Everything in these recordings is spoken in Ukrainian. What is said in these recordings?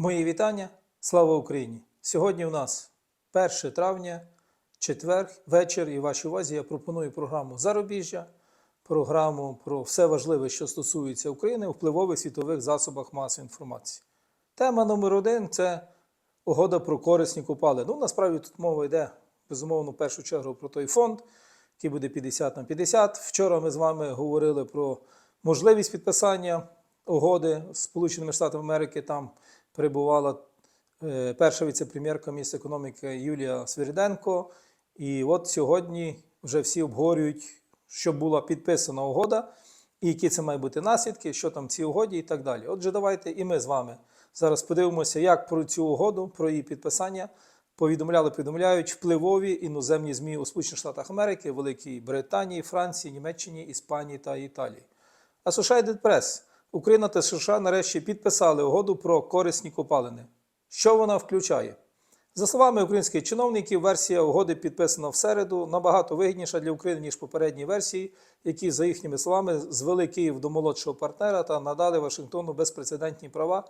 Мої вітання. Слава Україні! Сьогодні у нас 1 травня, четвер, вечір, і вашій увазі я пропоную програму Зарубіжжя, програму про все важливе, що стосується України у впливових світових засобах масової інформації. Тема номер один це угода про корисні копали. Ну, насправді тут мова йде, безумовно, в першу чергу про той фонд, який буде 50 на 50. Вчора ми з вами говорили про можливість підписання угоди з Сполученими Штатами Америки. Там перебувала е, перша віце-прем'єрка міста економіки Юлія Свириденко. І от сьогодні вже всі обговорюють, що була підписана угода, і які це мають бути наслідки, що там в цій угоді і так далі. Отже, давайте і ми з вами зараз подивимося, як про цю угоду, про її підписання повідомляли, повідомляють впливові іноземні ЗМІ у Сполучених Штатах Америки, Великій Британії, Франції, Німеччині, Іспанії та Італії. Associated Press. Україна та США нарешті підписали угоду про корисні копалини. Що вона включає? За словами українських чиновників, версія угоди підписана в середу набагато вигідніша для України, ніж попередні версії, які, за їхніми словами, звели Київ до молодшого партнера та надали Вашингтону безпрецедентні права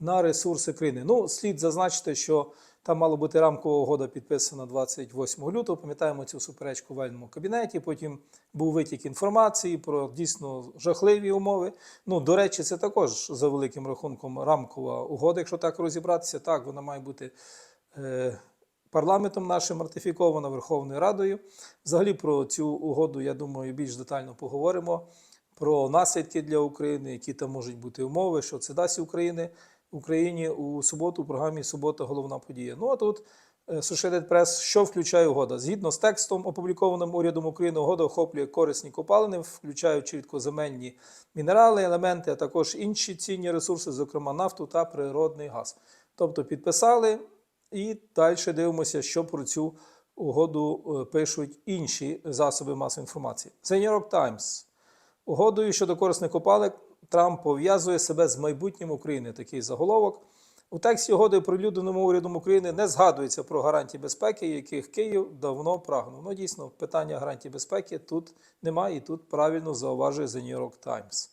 на ресурси країни. Ну, слід зазначити, що там мала бути рамкова угода підписана 28 лютого. Пам'ятаємо цю суперечку в вальному кабінеті. Потім був витік інформації про дійсно жахливі умови. Ну, до речі, це також за великим рахунком рамкова угода, якщо так розібратися. Так, вона має бути. Е, Парламентом нашим ратифікована Верховною Радою. Взагалі про цю угоду, я думаю, більш детально поговоримо. Про наслідки для України, які там можуть бути умови, що це дасть Україні, Україні у суботу у програмі Субота головна подія. Ну а тут Associated Press, що включає угода? Згідно з текстом, опублікованим урядом України, угода охоплює корисні копалини, включаючи рідкоземельні мінерали, елементи, а також інші цінні ресурси, зокрема нафту та природний газ. Тобто підписали і далі дивимося, що про цю угоду е, пишуть інші засоби масової інформації. The New York Times. Угодою щодо корисних копалок Трамп пов'язує себе з майбутнім України. Такий заголовок. У тексті угоди, оприлюдненому урядом України, не згадується про гарантії безпеки, яких Київ давно прагнув. Ну, дійсно, питання гарантій безпеки тут немає, і тут правильно зауважує The New York Times.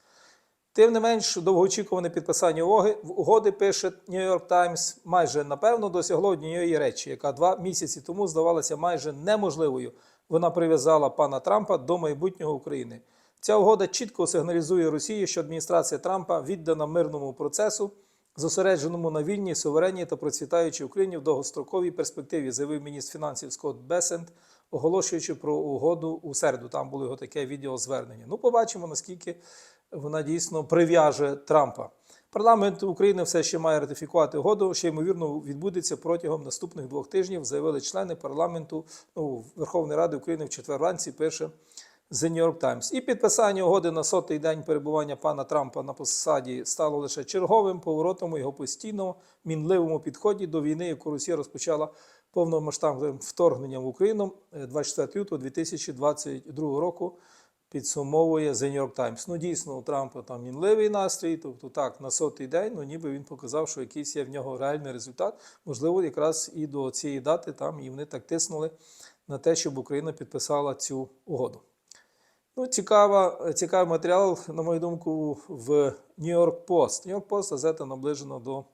Тим не менш, довгоочікуване підписання угоди, пише New York Times, майже напевно досягло однієї речі, яка два місяці тому здавалася майже неможливою. Вона прив'язала пана Трампа до майбутнього України. Ця угода чітко сигналізує Росії, що адміністрація Трампа віддана мирному процесу, зосередженому на вільній, суверенній та процвітаючій Україні в довгостроковій перспективі, заявив міністр фінансів Скотт Бесент, оголошуючи про угоду у середу. Там було його таке відеозвернення. Ну, побачимо, наскільки вона дійсно прив'яже Трампа. Парламент України все ще має ратифікувати угоду, що ймовірно відбудеться протягом наступних двох тижнів, заявили члени парламенту ну, Верховної Ради України в четвер вранці. Пише The New York Times. І підписання угоди на сотий день перебування пана Трампа на посаді стало лише черговим поворотом у його постійному мінливому підході до війни, яку Росія розпочала повномасштабним вторгненням в Україну е, 24 лютого 2022 року. Підсумовує The New York Times. Ну, дійсно, у Трампа там мінливий настрій, тобто так, на сотий день, ну ніби він показав, що якийсь є в нього реальний результат. Можливо, якраз і до цієї дати там і вони так тиснули на те, щоб Україна підписала цю угоду. Ну, цікава, цікавий матеріал, на мою думку, в Post. New York Post газета наближена до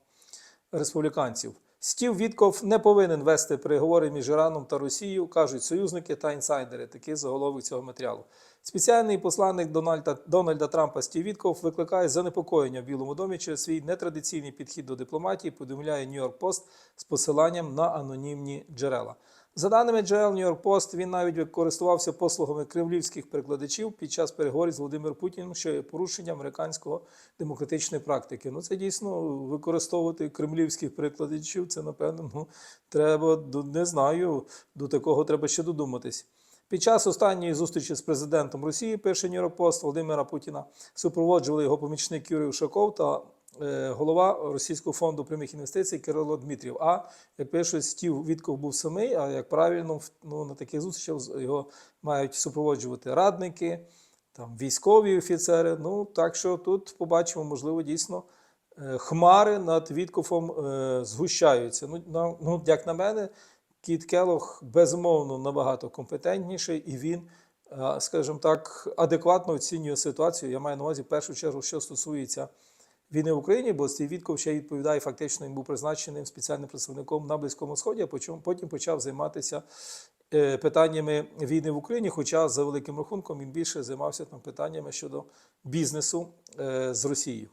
республіканців. Стів Вітков не повинен вести переговори між Іраном та Росією, кажуть союзники та інсайдери. Такий заголовок цього матеріалу. Спеціальний посланник Дональда, Дональда Трампа Стів Вітков викликає занепокоєння в Білому домі через свій нетрадиційний підхід до дипломатії, повідомляє York Post з посиланням на анонімні джерела. За даними джерел New York Post, він навіть користувався послугами кремлівських перекладачів під час переговорів з Володимиром Путіним, що є порушення американського демократичної практики. Ну це дійсно використовувати кремлівських перекладачів. Це напевно ну, треба не знаю. До такого треба ще додуматись. Під час останньої зустрічі з президентом Росії, пише Post Володимира Путіна, супроводжували його помічник Юрій Ушаков та голова Російського фонду прямих інвестицій Кирило Дмитрів. А як пишуть, Стів Вітков був самий, а як правильно ну, на таких зустрічах його мають супроводжувати радники, там військові офіцери. Ну так що тут побачимо, можливо, дійсно. е, Хмари над Віткофом е, згущаються. Ну, на, ну, як на мене, Кіт Келох безумовно набагато компетентніший, і він, е, скажімо так, адекватно оцінює ситуацію. Я маю на увазі в першу чергу, що стосується війни в Україні, бо Стів Вітков ще відповідає, фактично він був призначеним спеціальним представником на Близькому Сході, а потім- потім почав займатися е, питаннями війни в Україні. Хоча за великим рахунком він більше займався там питаннями щодо бізнесу е, з Росією.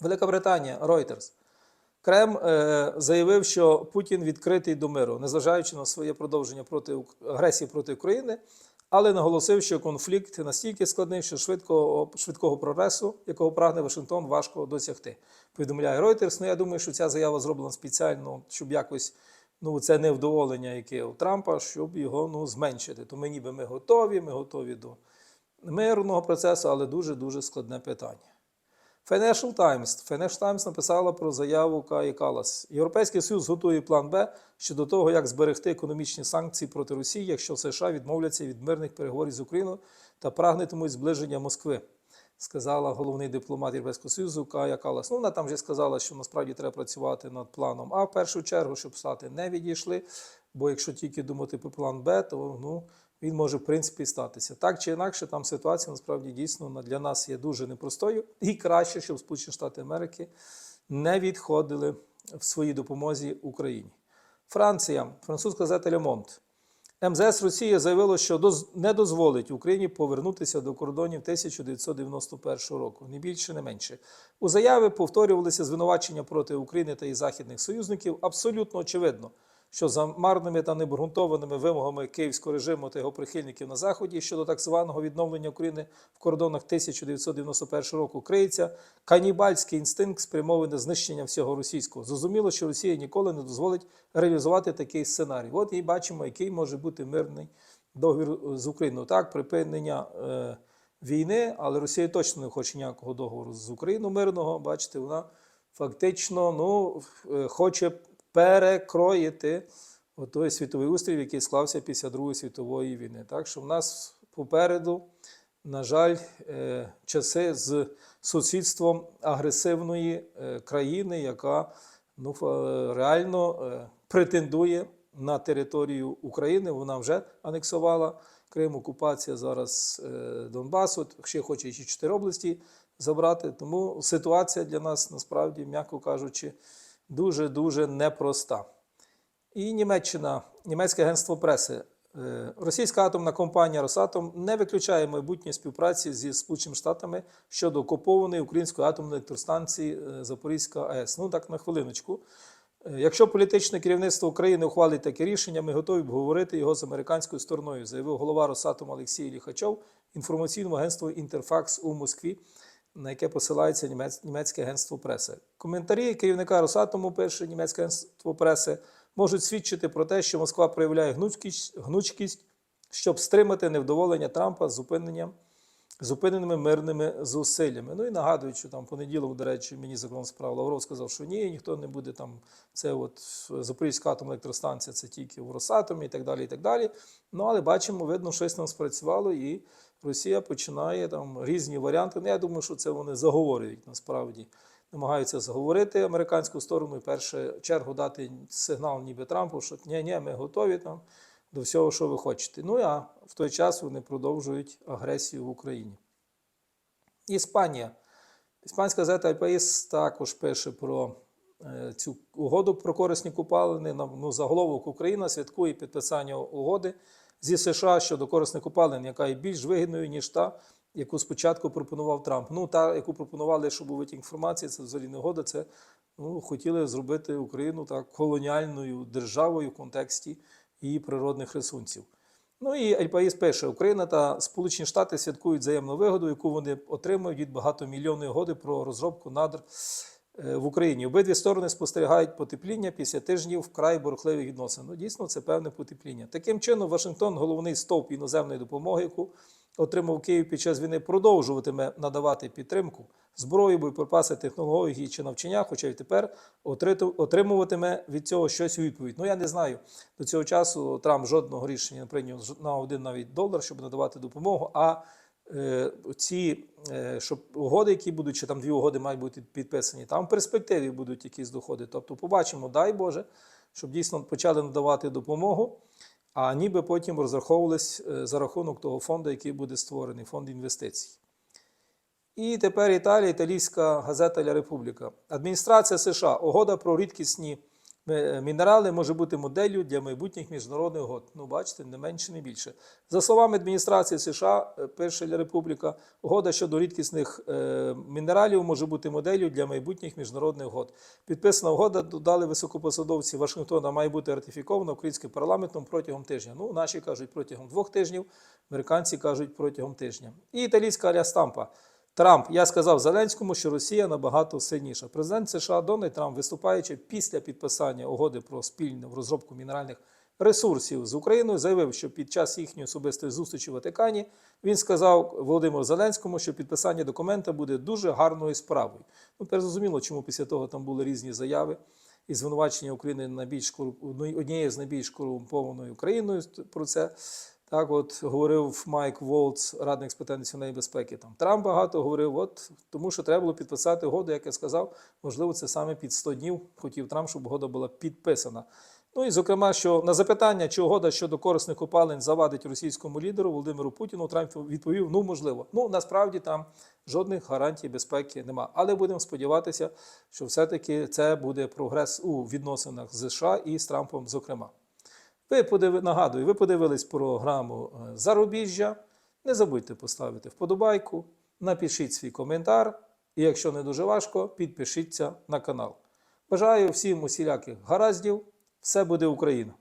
Велика Британія, Reuters. Крем е, заявив, що Путін відкритий до миру, незважаючи на своє продовження проти агресії проти України, але наголосив, що конфлікт настільки складний, що швидкого, швидкого прогресу, якого прагне Вашингтон, важко досягти. Повідомляє Reuters. Ну, я думаю, що ця заява зроблена спеціально, щоб якось ну, це невдоволення, яке у Трампа, щоб його ну, зменшити. То ми ніби ми готові, ми готові до мирного процесу, але дуже-дуже складне питання. Financial Times. Financial Times написала про заяву Каї Калас. Європейський Союз готує план Б щодо того, як зберегти економічні санкції проти Росії, якщо США відмовляться від мирних переговорів з Україною та прагнетимуть зближення Москви, сказала головний дипломат Європейського Союзу Кая Калас. Ну, вона там вже сказала, що насправді треба працювати над планом А в першу чергу, щоб Штати не відійшли. Бо якщо тільки думати про план Б, то ну, він може в принципі статися. Так чи інакше, там ситуація насправді дійсно для нас є дуже непростою, і краще, щоб Сполучені Штати Америки не відходили в своїй допомозі Україні. Франція, французька газета Le Monde. МЗС Росії заявило, що не дозволить Україні повернутися до кордонів 1991 року, не більше, не менше. У заяві повторювалися звинувачення проти України та її західних союзників. Абсолютно очевидно, що за марними та необґрунтованими вимогами київського режиму та його прихильників на заході щодо так званого відновлення України в кордонах 1991 року криється канібальський інстинкт спрямований на знищення всього російського. Зрозуміло, що Росія ніколи не дозволить реалізувати такий сценарій. От і бачимо, який може бути мирний договір з Україною. Так, припинення е, війни, але Росія точно не хоче ніякого договору з Україною мирного. Бачите, вона фактично ну, е, хоче перекроїти той світовий устрій, який склався після Другої світової війни. Так що в нас попереду, на жаль, е, часи з сусідством агресивної е, країни, яка ну, реально е, претендує на територію України. Вона вже анексувала Крим, окупація зараз Донбасу, ще хоче ще чотири області забрати. Тому ситуація для нас насправді, м'яко кажучи, дуже-дуже непроста. І Німеччина, німецьке агентство преси. Е, Російська атомна компанія Росатом не виключає майбутньої співпраці зі Сполученими Штатами щодо окупованої української атомної електростанції е, Запорізька АЕС. Ну так на хвилиночку. Е, Якщо політичне керівництво України ухвалить таке рішення, ми готові обговорити його з американською стороною, заявив голова Росатом Олексій Ліхачов інформаційному агентству Інтерфакс у Москві, на яке посилається німець- німецьке агентство преси. Коментарі керівника Росатому, пише німецьке агентство преси, можуть свідчити про те, що Москва проявляє гнучкість, гнучкість щоб стримати невдоволення Трампа з зупиненням зупиненими мирними зусиллями. Ну і нагадують, що там понеділок, до речі, мені закон справ Лавров сказав, що ні, ніхто не буде там. Це от Запорізька атомна електростанція, це тільки в Росатомі і так далі. і так далі. Ну але бачимо, видно, щось там спрацювало, і Росія починає там різні варіанти. Ну, я думаю, що це вони заговорюють насправді. Намагаються заговорити американську сторону і в першу чергу дати сигнал ніби Трампу, що ні, ні, ми готові там до всього, що ви хочете. Ну а в той час вони продовжують агресію в Україні. Іспанія. Іспанська газета АйПаїс також пише про е, цю угоду про корисні купалини. Ну, заголовок Україна святкує підписання угоди зі США щодо корисних купалин, яка є більш вигідною, ніж та, яку спочатку пропонував Трамп. Ну, та, яку пропонували, щоб був інформації, це взагалі не угода. Це ну, хотіли зробити Україну так колоніальною державою в контексті її природних ресурсів. Ну і Альпаїс пише: Україна та Сполучені Штати святкують взаємну вигоду, яку вони отримують від багатомільйонної угоди про розробку надр е, в Україні. Обидві сторони спостерігають потепління після тижнів вкрай бурхливих відносин. Ну, дійсно, це певне потепління. Таким чином, Вашингтон, головний стовп іноземної допомоги, яку отримав Київ під час війни, продовжуватиме надавати підтримку зброю, боєприпаси, технології чи навчання, хоча й тепер отримуватиме від цього щось у відповідь. Ну я не знаю. До цього часу Трамп жодного рішення не прийняв на один навіть долар, щоб надавати допомогу. А е, ці е, щоб угоди, які будуть, чи там дві угоди мають бути підписані, там в перспективі будуть якісь доходи. Тобто, побачимо, дай Боже, щоб дійсно почали надавати допомогу. А ніби потім розраховувались е, за рахунок того фонду, який буде створений, фонд інвестицій. І тепер Італія, італійська газета Ля Републіка. Адміністрація США. Угода про рідкісні мінерали може бути моделлю для майбутніх міжнародних угод. Ну, бачите, не менше, не більше. За словами адміністрації США, е, пише Ля Републіка, угода щодо рідкісних е, мінералів може бути моделлю для майбутніх міжнародних угод. Підписана угода, додали високопосадовці Вашингтона, має бути ратифікована українським парламентом протягом тижня. Ну, наші кажуть протягом двох тижнів, американці кажуть протягом тижня. І італійська Аля Стампа. Трамп, я сказав Зеленському, що Росія набагато сильніша. Президент США Дональд Трамп, виступаючи після підписання угоди про спільну розробку мінеральних ресурсів з Україною, заявив, що під час їхньої особистої зустрічі в Ватикані він сказав Володимиру Зеленському, що підписання документа буде дуже гарною справою. Ну, тепер зрозуміло, чому після того там були різні заяви і звинувачення України найбільш кору- однією з найбільш корумпованою Україною про це. Так, от говорив Майк Волц, радник з питань національної безпеки. Там Трамп багато говорив, от тому що треба було підписати угоду, як я сказав, можливо, це саме під 100 днів хотів Трамп, щоб угода була підписана. Ну і зокрема, що на запитання, чи угода щодо корисних копалин завадить російському лідеру Володимиру Путіну, Трамп відповів: ну можливо. Ну насправді там жодних гарантій безпеки нема. Але будемо сподіватися, що все-таки це буде прогрес у відносинах з США і з Трампом, зокрема. Ви подиви... нагадую, ви подивились програму е, Зарубіжжя. Не забудьте поставити вподобайку, напишіть свій коментар. І якщо не дуже важко, підпишіться на канал. Бажаю всім усіляких гараздів. Все буде Україна!